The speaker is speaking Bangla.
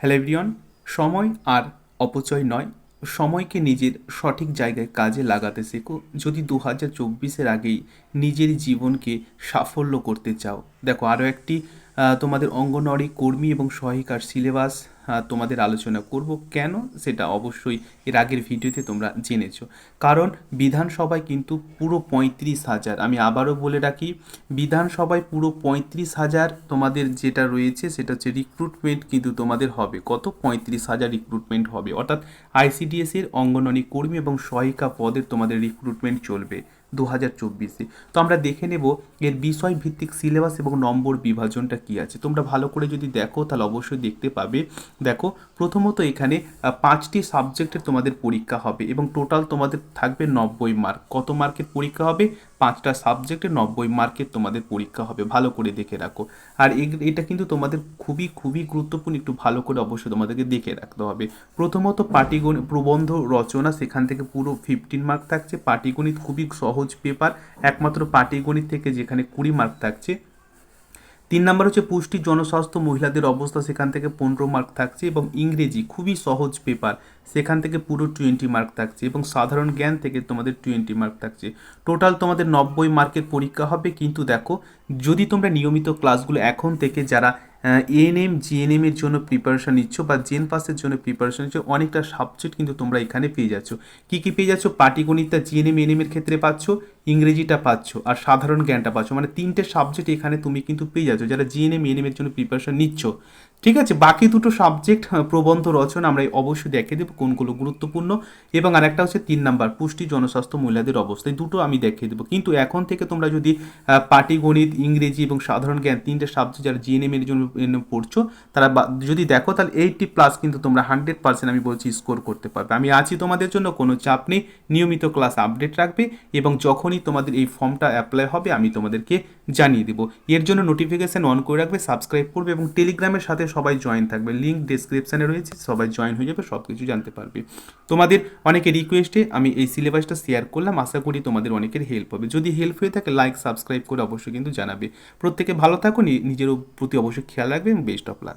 হ্যালো সময় আর অপচয় নয়। সময়কে নিজের সঠিক জায়গায় কাজে লাগাতে শেখো। যদি দু হাজার চব্বিশের আগেই নিজের জীবনকে সাফল্য করতে চাও, দেখো আরও একটি তোমাদের অঙ্গনওয়াড়ি কর্মী এবং সহায়িকার সিলেবাস তোমাদের আলোচনা করব। কেন? সেটা অবশ্যই এর আগের ভিডিওতে তোমরা জেনেছ। কারণ বিধানসভায় কিন্তু পুরো পঁয়ত্রিশ হাজার, আমি আবারও বলে রাখি, বিধানসভায় পুরো পঁয়ত্রিশ হাজার তোমাদের যেটা রয়েছে, সেটা হচ্ছে রিক্রুটমেন্ট কিন্তু তোমাদের হবে। কত? পঁয়ত্রিশ হাজার রিক্রুটমেন্ট হবে। অর্থাৎ আইসিডিএসের অঙ্গনওয়াড়ি কর্মী এবং সহায়িকা পদের তোমাদের রিক্রুটমেন্ট চলবে দু হাজার চব্বিশে। তো আমরা দেখে নেব এর বিষয় ভিত্তিক সিলেবাস এবং নম্বর বিভাজনটা কি আছে। তোমরা ভালো করে যদি দেখো, তাহলে অবশ্যই দেখতে পাবে দেখো, প্রথমত এখানে পাঁচটি সাবজেক্টের তোমাদের পরীক্ষা হবে এবং টোটাল তোমাদের থাকবে নব্বই মার্ক। কত মার্কের পরীক্ষা হবে? পাঁচটা সাবজেক্টে নব্বই মার্কের তোমাদের পরীক্ষা হবে। ভালো করে দেখে রাখো। আর এটা কিন্তু তোমাদের খুবই খুবই গুরুত্বপূর্ণ। একটু ভালো করে অবশ্যই তোমাদেরকে দেখে রাখতে হবে। প্রথমত পাটিগণিত প্রবন্ধ রচনা, সেখান থেকে পুরো ফিফটিন মার্ক থাকছে। পাটিগণিত খুবই সহজ পেপার। একমাত্র পাটিগণিত থেকে যেখানে কুড়ি মার্ক থাকছে। তিন নম্বর হচ্ছে পুষ্টি জনস্বাস্থ্য মহিলাদের অবস্থা, সেখান থেকে পনেরো মার্ক থাকছে এবং ইংরেজি খুবই সহজ পেপার সেখান থেকে পুরো টোয়েন্টি মার্ক থাকছে এবং সাধারণ জ্ঞান থেকে তোমাদের টোয়েন্টি মার্ক থাকছে। টোটাল তোমাদের নব্বই মার্কের পরীক্ষা হবে, কিন্তু দেখো, যদি তোমরা নিয়মিত ক্লাসগুলো এখন থেকে যারা এএনএম জিএনএম এর জন্য প্রিপারেশন নিচ্ছ বা জেন পাসের জন্য প্রিপারেশন নিচ্ছ, অনেকটা সাবজেক্ট কিন্তু তোমরা এখানে পেয়ে যাচ্ছ। কী কী পেয়ে যাচ্ছ? পাটিগণিতটা জিএনএম এএনএম এর ক্ষেত্রে পাচ্ছ ইংরেজিটা পাচ্ছ আর সাধারণ জ্ঞানটা পাচ্ছ। মানে তিনটে সাবজেক্ট এখানে তুমি কিন্তু পেয়ে যাচ্ছ। যারা জিএনএম এএনএম এর জন্য প্রিপারেশন নিচ্ছ। ঠিক আছে? বাকি দুটো সাবজেক্ট প্রবন্ধ রচনা আমরা অবশ্যই দেখে দেবো কোনগুলো গুরুত্বপূর্ণ। এবং আরেকটা হচ্ছে তিন নাম্বার, পুষ্টি, জনস্বাস্থ্য, মহিলাদের অবস্থা। এই দুটো আমি দেখিয়ে দেবো। কিন্তু এখন থেকে তোমরা যদি পাটিগণিত, ইংরেজি এবং সাধারণ জ্ঞান তিনটে সাবজেক্ট যারা জিএনএম এর জন্য পড়ছো, তারা যদি দেখো তাহলে এইটটি প্লাস কিন্তু তোমরা হান্ড্রেড পার্সেন্ট আমি বলছি স্কোর করতে পারবে। আমি আছি তোমাদের জন্য, কোনো চাপ নেই। নিয়মিত ক্লাস আপডেট রাখবে এবং যখনই তোমাদের এই ফর্মটা অ্যাপ্লাই হবে, আমি তোমাদেরকে জানিয়ে দেবো। এর জন্য নোটিফিকেশান অন করে রাখবে সাবস্ক্রাইব করবে এবং টেলিগ্রামের সাথে সবাই জয়েন থাকবে। লিঙ্ক ডিসক্রিপশানে রয়েছে, সবাই জয়েন হয়ে যাবে সব কিছু জানতে পারবে। তোমাদের অনেকের রিকোয়েস্টে আমি এই সিলেবাসটা শেয়ার করলাম, আশা করি তোমাদের অনেকের হেল্প হবে। যদি হেল্প হয়ে থাকে লাইক সাবস্ক্রাইব করে অবশ্যই কিন্তু জানাবে। প্রত্যেকে ভালো থাকো, নি- নিজের প্রতি অবশ্যই খেয়াল রাখবে এবং বেস্ট অফ লাক